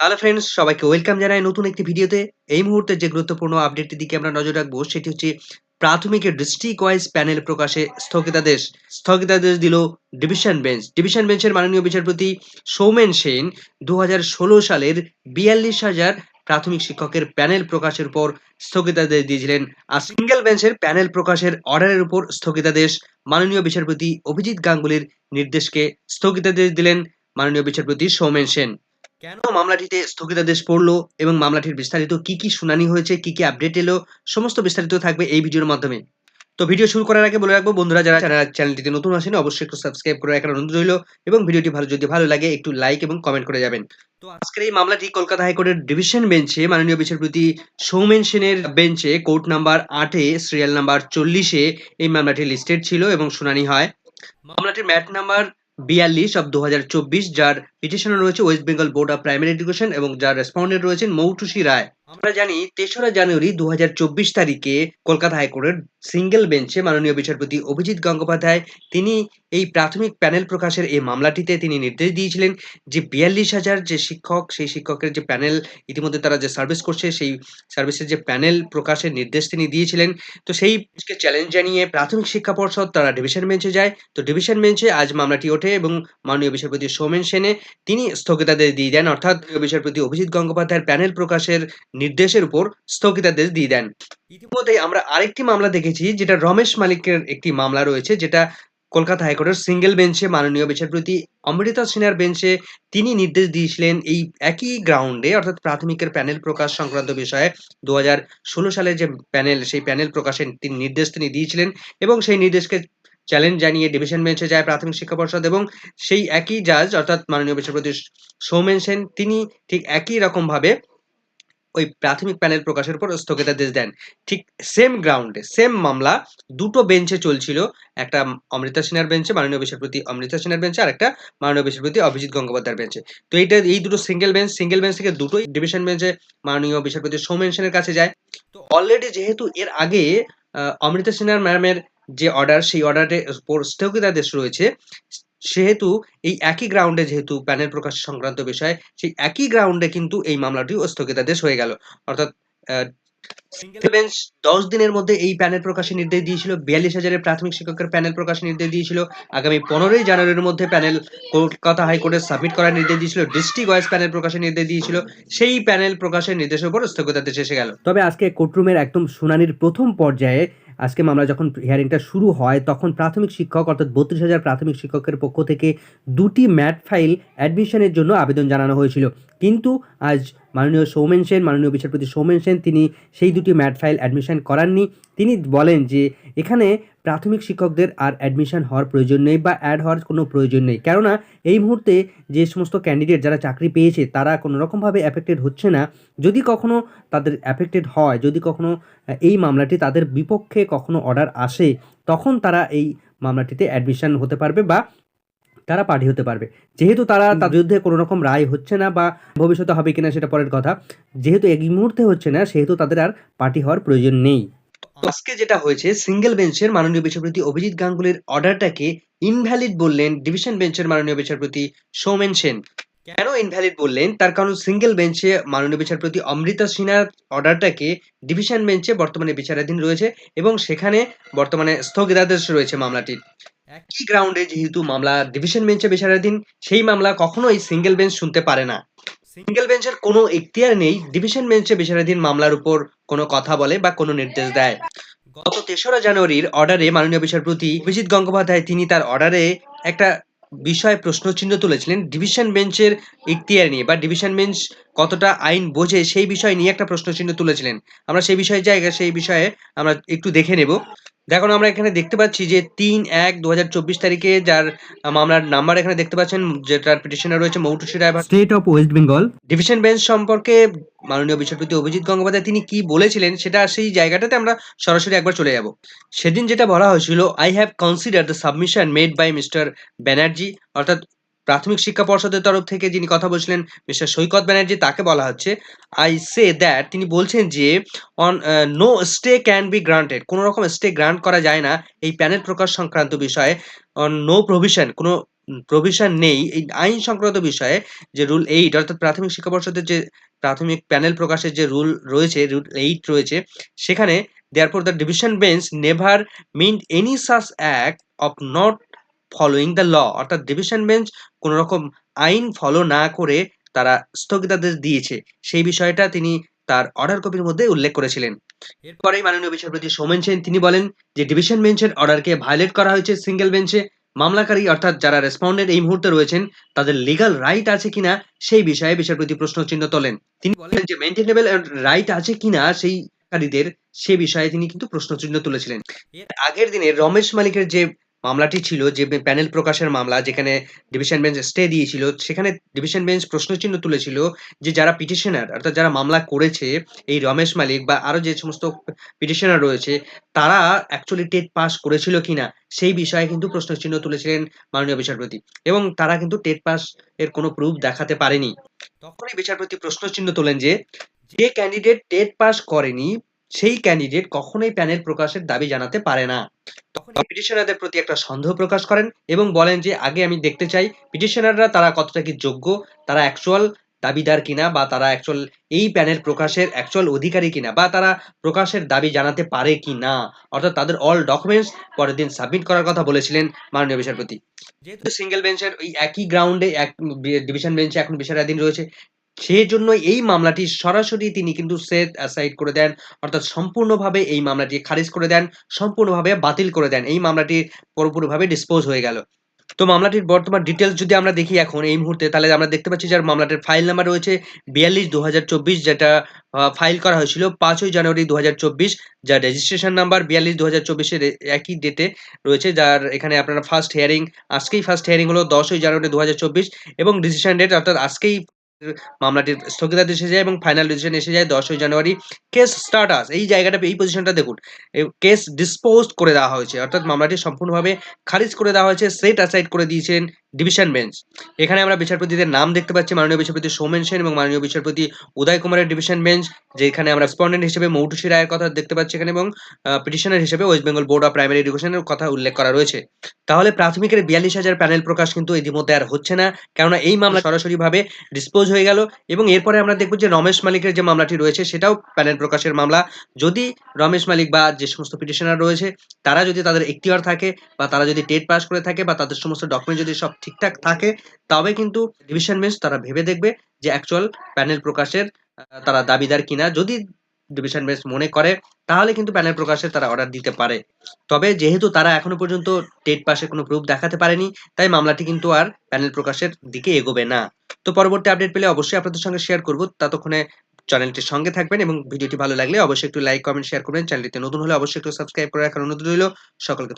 Hello friends সবাইকে welcome জানাই নতুন একটি ভিডিওতে। এই মুহূর্তে যে গুরুত্বপূর্ণ আপডেটটির দিকে আমরা নজর রাখব, সেটি হচ্ছে প্রাথমিকের ডিস্ট্রিক্ট ওয়াইজ প্যানেল প্রকাশে স্থগিতাদেশ। স্থগিতাদেশ দিল ডিভিশন বেঞ্চ ডিভিশন বেঞ্চের মাননীয় বিচারপতি সৌমেন সেন দু হাজার ষোলো সালের বিয়াল্লিশ হাজার প্রাথমিক শিক্ষকের প্যানেল প্রকাশের পর স্থগিতাদেশ দিয়েছিলেন। আর সিঙ্গেল বেঞ্চের প্যানেল প্রকাশের অর্ডারের উপর স্থগিতাদেশ মাননীয় বিচারপতি অভিজিৎ গাঙ্গুলির নির্দেশকে স্থগিতাদেশ দিলেন মাননীয় বিচারপতি সৌমেন সেন। কেন মামলাটিতে স্থগিতাদেশ পড়ল এবং মামলাটির বিস্তারিত কি কি শুনানি হয়েছে, কি কি আপডেট এলো, সমস্ত বিস্তারিত থাকবে এই ভিডিওর মাধ্যমে। তো ভিডিও শুরু করার আগে বলে রাখব, বন্ধুরা, যারা চ্যানেল- চ্যানেলটিতে নতুন আসেন অবশ্যই একটু সাবস্ক্রাইব করে রাখার অনুরোধ রইল এবং ভিডিওটি ভালো, যদি ভালো লাগে, একটু লাইক এবং কমেন্ট করে যাবেন। তো আজকের এই মামলাটি কলকাতা হাইকোর্টের ডিভিশন বেঞ্চে মাননীয় বিচারপতি সৌমেন সেনের বেঞ্চে কোর্ট নাম্বার আটে সিরিয়াল নাম্বার চল্লিশে এই মামলাটি লিস্টেড ছিল এবং শুনানি হয়। মামলাটির ম্যাট নাম্বার বিয়াল্লিশ অব দু হাজার চব্বিশ, যার পিটিশনে রয়েছে West Bengal board of primary education এবং যার রেসপন্ডেন্ট রয়েছেন মৌটুসি রায়। আমরা জানি তেসরা জানুয়ারি দু হাজার চব্বিশ তারিখে কলকাতা হাইকোর্টের সিঙ্গেল বেঞ্চে মাননীয় বিচারপতি অভিজিৎ গঙ্গোপাধ্যায় তিনি এই প্রাথমিক প্যানেল প্রকাশের এই মামলাটিতে তিনি নির্দেশ দিয়েছিলেন যে বিয়াল্লিশ হাজার যে শিক্ষক, সেই শিক্ষকের যে প্যানেল, ইতিমধ্যে তারা যে সার্ভিস করছে, সেই সার্ভিসের যে প্যানেল প্রকাশের নির্দেশ তিনি দিয়েছিলেন। তো সেই চ্যালেঞ্জ জানিয়ে প্রাথমিক শিক্ষা পর্ষদ তারা ডিভিশন বেঞ্চে যায়। তো ডিভিশন বেঞ্চে আজ মামলাটি ওঠে এবং মাননীয় বিচারপতি সৌমেন সেনে তিনি স্থগিতাদেশ দিয়ে দেন। অর্থাৎ বিচারপতি অভিজিৎ গঙ্গোপাধ্যায়ের প্যানেল প্রকাশের নির্দেশের উপর স্থগিতাদেশ দিয়ে দেন। ইতিমধ্যে আমরা আরেকটি মামলা দেখেছি, যেটা রমেশ মালিকের একটি মামলা রয়েছে, যেটা কলকাতা হাইকোর্টের সিঙ্গেল বেঞ্চে মাননীয় বিচারপতি অমৃতা সিনহার বেঞ্চে তিনি নির্দেশ দিয়েছিলেন এই একই গ্রাউন্ডে, অর্থাৎ প্রাথমিকের প্যানেল প্রকাশ সংক্রান্ত বিষয়ে দু হাজার ষোলো সালে যে প্যানেল, সেই প্যানেল প্রকাশের তিনি নির্দেশ তিনি দিয়েছিলেন এবং সেই নির্দেশকে চ্যালেঞ্জ জানিয়ে ডিভিশন বেঞ্চে যায় প্রাথমিক শিক্ষা পর্ষদ এবং সেই একই জাজ, অর্থাৎ মাননীয় বিচারপতি সৌমেন সেন, তিনি ঠিক একই রকম ভাবে ওই প্রাথমিক প্যানেল প্রকাশের পর স্থগিতাদেশ দেন। ঠিক সেম গ্রাউন্ডে সেম মামলা, দুটো বেঞ্চে চলছিল। একটা অমৃতা সিনহার বেঞ্চে মাননীয় বিচারপতি অমৃতা সিনহার বেঞ্চে আর একটা মাননীয় বিচারপতি অভিজিৎ গঙ্গোপাধ্যায়ের বেঞ্চে তো এইটা, এই দুটো সিঙ্গেল বেঞ্চ সিঙ্গেল বেঞ্চ থেকে দুটোই ডিভিশন বেঞ্চে মাননীয় বিচারপতি সৌমেন সেনের কাছে যায়। তো অলরেডি যেহেতু এর আগে অমৃতা সিনহার ম্যাডামের যে অর্ডার সেই অর্ডারের উপর স্থগিতাদেশ রয়েছে সেহেতু এই একই গ্রাউন্ডে যেহেতু প্যানেল প্রকাশ সংক্রান্ত বিষয়, সেই একই গ্রাউন্ডে কিন্তু এই মামলাটিও স্থগিতাদেশ হয়ে গেল। অর্থাৎ বেঞ্চ দশ দিনের মধ্যে এই প্যানেল প্রকাশের নির্দেশ দিয়েছিল, বিয়াল্লিশ হাজারের প্রাথমিক শিক্ষকের প্যানেল প্রকাশের নির্দেশ দিয়েছিল, আগামী পনেরোই জানুয়ারির মধ্যে প্যানেল কলকাতা হাইকোর্টে সাবমিট করার নির্দেশ দিয়েছিল, ডিস্ট্রিক্ট ওয়াইজ প্যানেল প্রকাশের নির্দেশ দিয়েছিল, সেই প্যানেল প্রকাশের নির্দেশের উপর স্থগিতাদেশ এসে গেল। তবে আজকে কোর্টরুমের একদম শুনানির প্রথম পর্যায়ে আজকে মামলা যখন হিয়ারিংটা শুরু হয়, তখন প্রাথমিক শিক্ষক, অর্থাৎ বত্রিশ হাজার প্রাথমিক শিক্ষকের পক্ষ থেকে দুটি ম্যাট ফাইল অ্যাডমিশনের জন্য আবেদন জানানো হয়েছিল। কিন্তু আজ মাননীয় সৌমেন সেন, মাননীয় বিচারপতি সৌমেন সেন, তিনি সেই দুটি ম্যাট ফাইল অ্যাডমিশন করাননি। তিনি বলেন যে, এখানে প্রাথমিক শিক্ষকদের আর অ্যাডমিশন হওয়ার প্রয়োজন নেই বা অ্যাড হওয়ার কোনো প্রয়োজন নেই। কেননা, এই মুহূর্তে যে সমস্ত ক্যান্ডিডেট যারা চাকরি পেয়েছে, তারা কোনো রকমভাবে অ্যাফেক্টেড হচ্ছে না। যদি কখনো তাদের অ্যাফেক্টেড হয়, যদি কখনো এই মামলাটি তাদের বিপক্ষে কখনো অর্ডার আসে, তখন তারা এই মামলাটিতে অ্যাডমিশন হতে পারবে বা তারা পার্টি হতে পারবে। যেহেতু তারা তার বিরুদ্ধে কোনো রকম রায় হচ্ছে না বা ভবিষ্যতে হবে কিনা সেটা পরের কথা। যেহেতু এই মুহূর্তে হচ্ছে না সেহেতু তাদের আর পার্টি হওয়ার প্রয়োজন নেই। আজকে যেটা হয়েছে সিঙ্গেল বেঞ্চের মাননীয় বিচারপতি অভিজিৎ গাঙ্গুলির অর্ডারটাকে ইনভ্যালিড বললেন ডিভিশন বেঞ্চের মাননীয় বিচারপতি সৌমেন সেন। কেন ইনভ্যালিড বললেন? তার কারণ সিঙ্গেল বেঞ্চে মাননীয় বিচারপতি অমৃতা সিনহার অর্ডারটাকে ডিভিশন বেঞ্চে বর্তমানে বিচারাধীন রয়েছে এবং সেখানে বর্তমানে স্থগিতাদেশ রয়েছে মামলাটির একই গ্রাউন্ডে যেহেতু মামলা ডিভিশন বেঞ্চে বিচারাধীন, সেই মামলা কখনোই সিঙ্গেল বেঞ্চ শুনতে পারে না। সিঙ্গেল বেঞ্চের কোনো এখতিয়ার নেই ডিভিশন বেঞ্চে বিচারাধীন মামলার উপর কোনো কথা বলে বা কোনো নির্দেশ দেয়। গত তেসরা জানুয়ারির অর্ডারে মাননীয় বিচারপতি অভিজিৎ গঙ্গোপাধ্যায়, তিনি তার অর্ডারে একটা বিষয় প্রশ্নচিহ্ন তুলেছিলেন ডিভিশন বেঞ্চের ইখতিয়ার নিয়ে বা ডিভিশন বেঞ্চ কতটা আইন বোঝে সেই বিষয় নিয়ে একটা প্রশ্নচিহ্ন তুলেছিলেন। আমরা সেই বিষয়ে জায়গা সেই বিষয়ে আমরা একটু দেখে নেব। দেখুন আমরা এখানে দেখতে পাচ্ছি যে তিন এক দু তারিখে যার মামলার নাম্বার এখানে দেখতে পাচ্ছেন যেটার পিটিশনার রয়েছে Moutusi Roy state of West Bengal division bench সম্পর্কে মাননীয় বিচারপতি অভিজিৎ গঙ্গোপাধ্যায় তিনি কি বলেছিলেন সেটা সেই জায়গাটাতে আমরা সরাসরি একবার চলে যাব। সেদিন যেটা বলা হয়েছিল I have consider the submission made by Mister Banerjee অর্থাৎ প্রাথমিক শিক্ষা পর্ষদের তরফ থেকে যিনি কথা বলছিলেন মিস্টার সৈকত ব্যানার্জি, তাকে বলা হচ্ছে। আই সে দ্যাট তিনি বলছেন যে on no stay can be granted কোনো রকম স্টে গ্রান্ট করা যায় না এই প্যানেল প্রকাশ সংক্রান্ত বিষয়ে। অন নো প্রভিশন কোনো প্রভিশন নেই এই আইন সংক্রান্ত বিষয়ে যে রুল এইট অর্থাৎ প্রাথমিক শিক্ষা পর্ষদের যে প্রাথমিক প্যানেল প্রকাশের যে রুল রয়েছে রুল এইট রয়েছে, সেখানে therefore the division bench never meant any such act of not following the law অর্থাৎ ডিভিশন বেঞ্চ কোনো রকম আইন ফলো না করে তারা স্থগিতাদেশ দিয়েছে। সেই বিষয়টা তিনি তার অর্ডার কপির মধ্যে উল্লেখ করেছিলেন। এরপরেই মাননীয় বিচারপতি সৌমেন সেন, তিনি বলেন যে ডিভিশন বেঞ্চের অর্ডারকে ভায়োলেট করা হয়েছে সিঙ্গেল বেঞ্চে মামলাকারী অর্থাৎ যারা রেসপন্ডেন্ট এই মুহূর্তে রয়েছেন, তাদের লিগাল রাইট আছে কিনা সেই বিষয়ে বিচারপতি প্রশ্ন চিহ্ন তোলেন। তিনি বলেন যে মেনটেনেবল রাইট আছে কিনা সেই কারীদের সে বিষয়ে তিনি কিন্তু প্রশ্ন চিহ্ন তুলেছিলেন। এর আগের দিনে রমেশ মালিকের যে মামলাটি ছিল যে প্যানেল প্রকাশের মামলা যেখানে ডিভিশন বেঞ্চ স্টে দিয়েছিল, সেখানে ডিভিশন বেঞ্চ প্রশ্ন চিহ্ন তুলেছিল যে যারা পিটিশনার অর্থাৎ যারা মামলা করেছে, এই রমেশ মালিক বা আরও যে সমস্ত পিটিশনার রয়েছে, তারা অ্যাকচুয়ালি টেট পাস করেছিল কিনা, সেই বিষয়ে কিন্তু প্রশ্ন চিহ্ন তুলেছিলেন মাননীয় বিচারপতি। এবং তারা কিন্তু টেট পাস এর কোনো প্রুফ দেখাতে পারেনি। তখনই বিচারপতি প্রশ্ন চিহ্ন তোলেন যে যে ক্যান্ডিডেট টেট পাস করেনি সেই ক্যান্ডিডেট কখনোই প্যানেল প্রকাশের দাবি জানাতে পারে না। তখন পিটিশনারদের প্রতি একটা সন্দেহ প্রকাশ করেন এবং বলেন যে, আগে আমি দেখতে চাই পিটিশনাররা তারা কতটা কি যোগ্য, তারা অ্যাকচুয়াল দাবিদার কিনা বা তারা অ্যাকচুয়াল এই প্যানেল প্রকাশের অ্যাকচুয়াল অধিকারী কিনা বা তারা প্রকাশের দাবি জানাতে পারে কি না অর্থাৎ তাদের অল ডকুমেন্টস পরের দিন সাবমিট করার কথা বলেছিলেন মাননীয় বিচারপতি। যেহেতু সিঙ্গেল বেঞ্চের ওই একই গ্রাউন্ডে এক ডিভিশন বেঞ্চে এখন বিচারাধীন রয়েছে সেই জন্য এই মামলাটি সরাসরি তিনি কিন্তু সেট অ্যাসাইড করে দেন, অর্থাৎ সম্পূর্ণভাবে এই মামলাটি খারিজ করে দেন, সম্পূর্ণভাবে বাতিল করে দেন। এই মামলাটি পুরোপুরিভাবে ডিসপোজ হয়ে গেল। তো মামলাটির বর্তমান ডিটেলস যদি আমরা দেখি এখন এই মুহূর্তে, তাহলে আমরা দেখতে পাচ্ছি যার মামলাটির ফাইল নাম্বার রয়েছে বিয়াল্লিশ দু যেটা ফাইল করা হয়েছিল পাঁচই জানুয়ারি দু যার রেজিস্ট্রেশন নাম্বার বিয়াল্লিশ দু হাজার একই ডেটে রয়েছে, যার এখানে আপনারা ফার্স্ট হিয়ারিং আজকেই ফার্স্ট হিয়ারিং হলো দশই জানুয়ারি দু হাজার চব্বিশ, এবং ডিসিশন ডেট অর্থাৎ আজকেই মামলাটির স্থগিতাদেশ এসে যায় এবং ফাইনাল ডিসিশন এসে যায় দশই জানুয়ারি। কেস স্টার্টাস এই জায়গাটা এই পজিশনটা দেখুন। কেস ডিসপোজ করে দেওয়া হয়েছে। অর্থাৎ মামলাটি সম্পূর্ণভাবে খারিজ করে দেওয়া হয়েছে সেট অ্যাসাইড করে দিয়েছেন ডিভিশন বেঞ্চ এখানে আমরা বিচারপতিদের নাম দেখতে পাচ্ছি, মাননীয় বিচারপতি সৌমেন সেন এবং মাননীয় বিচারপতি উদয় কুমারের ডিভিশন বেঞ্চ যেখানে আমরা রেসপন্ডেন্ট হিসেবে মৌটুসি রায়ের কথা দেখতে পাচ্ছি এখানে এবং পিটিশনার হিসেবে West Bengal board of primary এডুকেশনের কথা উল্লেখ করা রয়েছে। তাহলে প্রাথমিকের বিয়াল্লিশ হাজার প্যানেল প্রকাশ কিন্তু ইতিমধ্যে আর হচ্ছে না, কেননা এই মামলা সরাসরিভাবে ডিসপোজ হয়ে গেল এবং এরপরে আমরা দেখব যে রমেশ মালিকের যে মামলাটি রয়েছে, সেটাও প্যানেল প্রকাশের মামলা। যদি রমেশ মালিক বা যে সমস্ত পিটিশনার রয়েছে, তারা যদি তাদের এখতিয়ার থাকে বা তারা যদি টেট পাস করে থাকে বা তাদের সমস্ত ডকুমেন্ট যদি সব ঠিকঠাক থাকে, তবে কিন্তু ডিভিশন বেঞ্চ তারা ভেবে দেখবে যে অ্যাকচুয়াল প্যানেল প্রকাশের তারা দাবিদার কিনা। যদি ডিভিশন বেঞ্চ মনে করে, তাহলে কিন্তু প্যানেল প্রকাশের তারা অর্ডার দিতে পারে। তবে যেহেতু তারা এখনও পর্যন্ত টেট পাসে কোনো প্রুফ দেখাতে পারেনি, তাই মামলাটি কিন্তু আর প্যানেল প্রকাশের দিকে এগোবে না। তো পরবর্তী আপডেট পেলে অবশ্যই আপনাদের সঙ্গে শেয়ার করব। ততক্ষণে চ্যানেলটির সঙ্গে থাকবেন এবং ভিডিওটি ভালো লাগলে অবশ্যই একটু লাইক কমেন্ট শেয়ার করবেন। চ্যানেলটিতে নতুন হলে অবশ্যই একটু সাবস্ক্রাইব করে রাখার অনুরোধ রইল। সকলকে